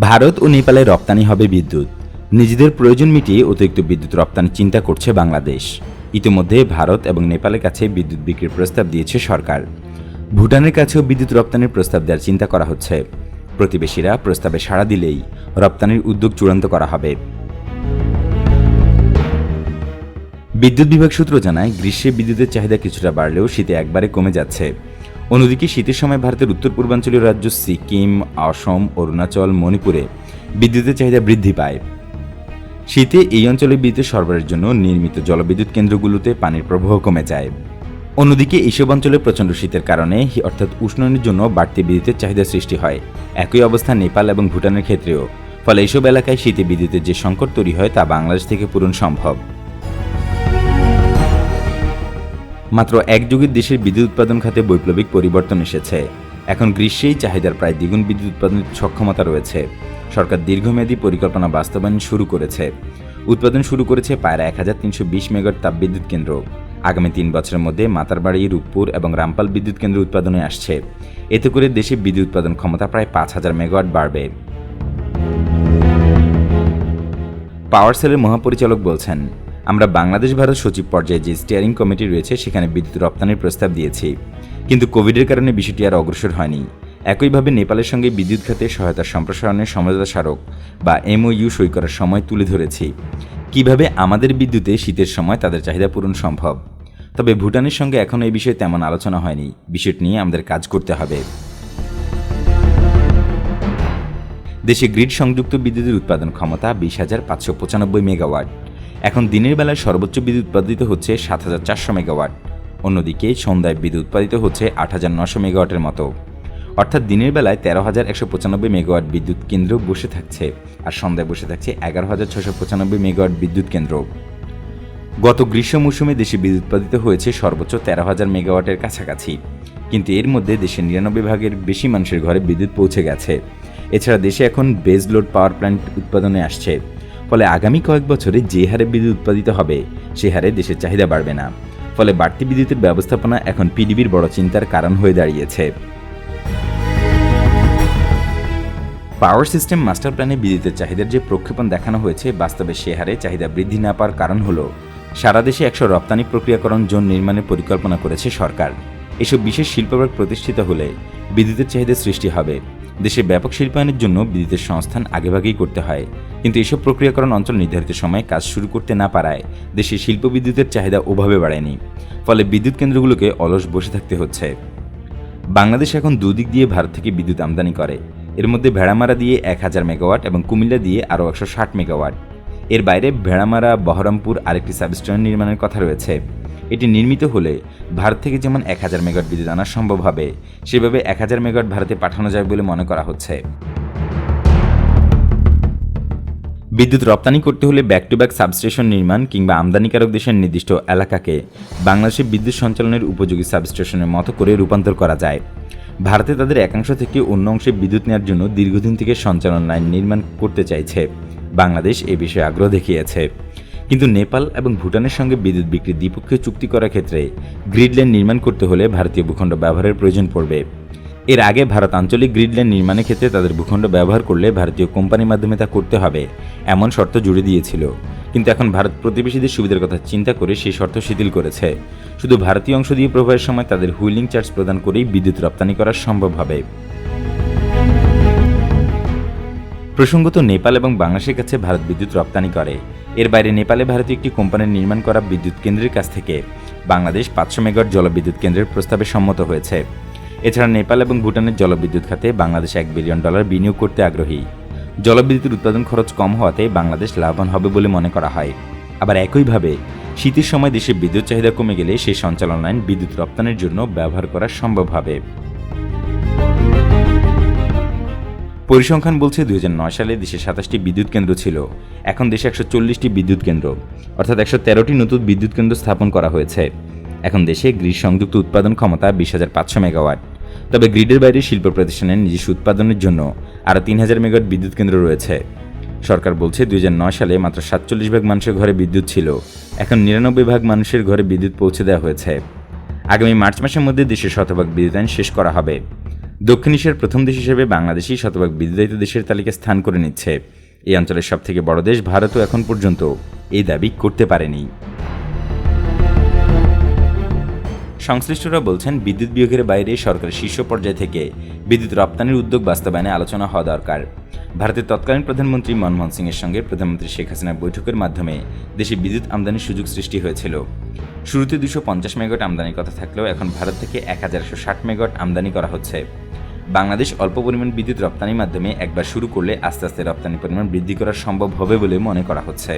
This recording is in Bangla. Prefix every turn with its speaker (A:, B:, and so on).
A: ভারত ও নেপালে রপ্তানি হবে বিদ্যুৎ। নিজেদের প্রয়োজন মিটিয়ে অতিরিক্ত বিদ্যুৎ রপ্তানি চিন্তা করছে বাংলাদেশ। ইতিমধ্যে ভারত এবং নেপালের কাছে বিদ্যুৎ বিক্রির প্রস্তাব দিয়েছে সরকার। ভুটানের কাছেও বিদ্যুৎ রপ্তানির প্রস্তাব দেওয়ার চিন্তা করা হচ্ছে। প্রতিবেশীরা প্রস্তাবে সাড়া দিলেই রপ্তানির উদ্যোগ চূড়ান্ত করা হবে। বিদ্যুৎ বিভাগ সূত্র জানায়, গ্রীষ্মে বিদ্যুতের চাহিদা কিছুটা বাড়লেও শীতে একবারে কমে যাচ্ছে। অন্যদিকে শীতের সময় ভারতের উত্তর পূর্বাঞ্চলীয় রাজ্য সিকিম অসম অরুণাচল, মণিপুরে বিদ্যুতের চাহিদা বৃদ্ধি পায়। শীতে এই অঞ্চলে বিদ্যুৎ সরবরাহের জন্য নির্মিত জলবিদ্যুৎ কেন্দ্রগুলোতে পানির প্রবাহ কমে যায়। অন্যদিকে এইসব অঞ্চলে প্রচণ্ড শীতের কারণে অর্থাৎ উষ্ণায়নের জন্য বাড়তি বিদ্যুতের চাহিদা সৃষ্টি হয়। একই অবস্থা নেপাল এবং ভুটানের ক্ষেত্রেও। ফলে এইসব এলাকায় শীতে বিদ্যুতের যে সংকট তৈরি হয় তা বাংলাদেশ থেকে পূরণ সম্ভব। মাত্র এক যুগের দেশের বিদ্যুৎ উৎপাদন খাতে বৈপ্লবিক পরিবর্তন এসেছে। এখন গ্রীষ্মেই চাহিদার প্রায় দ্বিগুণ বিদ্যুৎ উৎপাদনের সক্ষমতা রয়েছে। সরকার দীর্ঘমেয়াদী পরিকল্পনা বাস্তবায়ন শুরু করেছে। উৎপাদন শুরু করেছে পায়রা এক হাজার তিনশো বিশ মেগার তাপবিদ্যুৎ কেন্দ্র। আগামী তিন বছরের মধ্যে মাতারবাড়ি, রূপপুর এবং রামপাল বিদ্যুৎ কেন্দ্র উৎপাদনে আসছে। এতে করে দেশে বিদ্যুৎ উৎপাদন ক্ষমতা প্রায় পাঁচ হাজার মেগাওয়াট বাড়বে। পাওয়ার সেলের মহাপরিচালক বলছেন আমরা বাংলাদেশ ভারত সচিব পর্যায়ে যে স্টিয়ারিং কমিটি রয়েছে, সেখানে বিদ্যুৎ রপ্তানির প্রস্তাব দিয়েছি। কিন্তু কোভিডের কারণে বিষয়টি আর অগ্রসর হয়নি। একইভাবে নেপালের সঙ্গে বিদ্যুৎ খাতে সহায়তার সম্প্রসারণের সমঝোতা স্মারক বা এমওইউ সই করার সময় তুলে ধরেছি। কীভাবে আমাদের বিদ্যুতে শীতের সময় তাদের চাহিদা পূরণ সম্ভব? তবে ভুটানের সঙ্গে এখনও এই বিষয়ে তেমন আলোচনা হয়নি। বিষয়টি নিয়ে আমাদের কাজ করতে হবে। দেশে গ্রিড সংযুক্ত বিদ্যুতের উৎপাদন ক্ষমতা বিশ হাজার পাঁচশো পঁচানব্বই মেগাওয়াট। এখন দিনের বেলায় সর্বোচ্চ বিদ্যুৎ উৎপাদিত হচ্ছে সাত হাজার চারশো মেগাওয়াট। অন্যদিকে সন্ধ্যায় বিদ্যুৎ উৎপাদিত হচ্ছে আট হাজার নশো মেগাওয়াটের মতো। অর্থাৎ দিনের বেলায় তেরো হাজার একশো পঁচানব্বই মেগাওয়াট বিদ্যুৎ কেন্দ্র বসে থাকছে আর সন্ধ্যায় বসে থাকছে এগারো হাজার ছশো পঁচানব্বই মেগাওয়াট বিদ্যুৎ কেন্দ্র। গত গ্রীষ্ম মৌসুমে দেশে বিদ্যুৎ উৎপাদিত হয়েছে সর্বোচ্চ তেরো হাজার মেগাওয়াটের কাছাকাছি। কিন্তু এর মধ্যে দেশের নিরানব্বই ভাগের বেশি মানুষের ঘরে বিদ্যুৎ পৌঁছে গেছে। এছাড়া দেশে এখন বেজ লোড পাওয়ার প্ল্যান্ট উৎপাদনে আসছে। ফলে আগামী কয়েক বছরে যে হারে বিদ্যুৎ উৎপাদিত হবে, সে হারে দেশের চাহিদা বাড়বে না। ফলে বাড়তি বিদ্যুতের ব্যবস্থাপনা এখন পিডিবির বড় চিন্তার কারণ হয়ে দাঁড়িয়েছে। পাওয়ার সিস্টেম মাস্টার প্ল্যানে বিদ্যুতের চাহিদার যে প্রক্ষেপণ দেখানো হয়েছে, বাস্তবে সে হারে চাহিদা বৃদ্ধি না পাওয়ার কারণ হল, সারা দেশে একশো রপ্তানি প্রক্রিয়াকরণ জোন নির্মাণের পরিকল্পনা করেছে সরকার। এসব বিশেষ শিল্পপার্ক প্রতিষ্ঠিত হলে বিদ্যুতের চাহিদা সৃষ্টি হবে। দেশে ব্যাপক শিল্পায়নের জন্য বিদ্যুতের সংস্থান আগেভাগেই করতে হয়। কিন্তু এসব প্রক্রিয়াকরণ অঞ্চল নির্ধারিত সময়ে কাজ শুরু করতে না পারায় দেশে শিল্প বিদ্যুতের চাহিদা ওভাবে বাড়েনি। ফলে বিদ্যুৎ কেন্দ্রগুলোকে অলস বসে থাকতে হচ্ছে। বাংলাদেশ এখন দুদিক দিয়ে ভারত থেকে বিদ্যুৎ আমদানি করে। এর মধ্যে ভেড়ামারা দিয়ে এক হাজার মেগাওয়াট এবং কুমিল্লা দিয়ে আরও একশো ষাট মেগাওয়াট। এর বাইরে ভেড়ামারা, বহরমপুর আরেকটি সাবস্টেশন নির্মাণের কথা রয়েছে। এটি নির্মিত হলে ভারত থেকে যেমন এক হাজার মেগাওয়াট বিদ্যুৎ আনা সম্ভব হবে, সেভাবে এক হাজার মেগাওয়াট ভারতে পাঠানো যাবে বলে মনে করা হচ্ছে। বিদ্যুৎ রপ্তানি করতে হলে ব্যাক টু ব্যাক সাবস্টেশন নির্মাণ কিংবা আমদানিকারক দেশের নির্দিষ্ট এলাকাকে বাংলাদেশে বিদ্যুৎ সঞ্চালনের উপযোগী সাবস্টেশনের মতো করে রূপান্তর করা যায়। ভারতে তাদের একাংশ থেকে অন্য অংশে বিদ্যুৎ নেওয়ার জন্য দীর্ঘদিন থেকে সঞ্চালন লাইন নির্মাণ করতে চাইছে। বাংলাদেশ এ বিষয়ে আগ্রহ দেখিয়েছে। কিন্তু নেপাল এবং ভুটানের সঙ্গে বিদ্যুৎ বিক্রির দ্বিপক্ষীয় চুক্তি করার ক্ষেত্রে গ্রিড লাইন নির্মাণ করতে হলে ভারতীয় ভূখণ্ড ব্যবহারের প্রয়োজন পড়বে। এর আগে ভারত আঞ্চলিক গ্রিড লাইন নির্মাণের ক্ষেত্রে তাদের ভূখণ্ড ব্যবহার করলে ভারতীয় কোম্পানির মাধ্যমে তা করতে হবে, এমন শর্ত জুড়ে দিয়েছিল। কিন্তু এখন ভারত প্রতিবেশীদের সুবিধার কথা চিন্তা করে সেই শর্ত শিথিল করেছে। শুধু ভারতীয় অংশ দিয়ে প্রবাহের সময় তাদের হুইলিং চার্জ প্রদান করেই বিদ্যুৎ রপ্তানি করা সম্ভব হবে। প্রসঙ্গত নেপাল এবং বাংলাদেশের কাছে ভারত বিদ্যুৎ রপ্তানি করে। এর বাইরে নেপালে ভারতীয় একটি কোম্পানির নির্মাণ করা বিদ্যুৎ কেন্দ্রের কাছ থেকে বাংলাদেশ পাঁচশো মেগাওয়াট জলবিদ্যুৎ কেন্দ্রের প্রস্তাবে সম্মত হয়েছে। এছাড়া নেপাল এবং ভুটানের জলবিদ্যুৎ খাতে বাংলাদেশ এক বিলিয়ন ডলার বিনিয়োগ করতে আগ্রহী। জলবিদ্যুতের উৎপাদন খরচ কম হওয়াতে বাংলাদেশ লাভবান হবে বলে মনে করা হয়। আবার একইভাবে, শীতের সময় দেশে বিদ্যুৎ চাহিদা কমে গেলে সেই সঞ্চালন লাইন বিদ্যুৎ রপ্তানির জন্য ব্যবহার করা সম্ভব হবে। পরিসংখ্যান বলছে দুই হাজার নয় সালে দেশে সাতাশটি বিদ্যুৎ কেন্দ্র ছিল। এখন দেশে একশো চল্লিশটি বিদ্যুৎ কেন্দ্র, অর্থাৎ একশো তেরোটি নতুন বিদ্যুৎ কেন্দ্র স্থাপন করা হয়েছে। এখন দেশে গ্রিড সংযুক্ত উৎপাদন ক্ষমতা বিশ হাজার পাঁচশো মেগাওয়াট। তবে গ্রিডের বাইরে শিল্প প্রতিষ্ঠানের নিজস্ব উৎপাদনের জন্য আরও তিন হাজার মেগাওয়াট বিদ্যুৎ কেন্দ্র রয়েছে। সরকার বলছে দুই হাজার নয় সালে মাত্র সাতচল্লিশ ভাগ মানুষের ঘরে বিদ্যুৎ ছিল। এখন নিরানব্বই ভাগ মানুষের ঘরে বিদ্যুৎ পৌঁছে দেওয়া হয়েছে। আগামী মার্চ মাসের মধ্যে দেশের শতভাগ বিদ্যুতায়ন শেষ করা হবে। দক্ষিণ এশিয়ার প্রথম দেশ হিসেবে বাংলাদেশই শতভাগ বিদ্যুতায়িত দেশের তালিকায় স্থান করে নিচ্ছে। এই অঞ্চলের সবথেকে বড় দেশ ভারতও এখন পর্যন্ত এই দাবি করতে পারেনি। সংশ্লিষ্টরা বলছেন, বিদ্যুৎ বিয়োগের বাইরে সরকারের শীর্ষ পর্যায় থেকে বিদ্যুৎ রপ্তানির উদ্যোগ বাস্তবায়নে আলোচনা হওয়া দরকার। ভারতের তৎকালীন প্রধানমন্ত্রী মনমোহন সিংয়ের সঙ্গে প্রধানমন্ত্রী শেখ হাসিনার বৈঠকের মাধ্যমে দেশে বিদ্যুৎ আমদানির সুযোগ সৃষ্টি হয়েছিল। শুরুতে দুশো পঞ্চাশ মেগাওয়াট আমদানির কথা থাকলেও এখন ভারত থেকে এক হাজার একশো ষাট মেগাওয়াট আমদানি করা হচ্ছে। বাংলাদেশ অল্প পরিমাণ বিদ্যুৎ রপ্তানির মাধ্যমে একবার শুরু করলে আস্তে আস্তে রপ্তানি পরিমাণ বৃদ্ধি করা সম্ভব হবে বলে মনে করা হচ্ছে।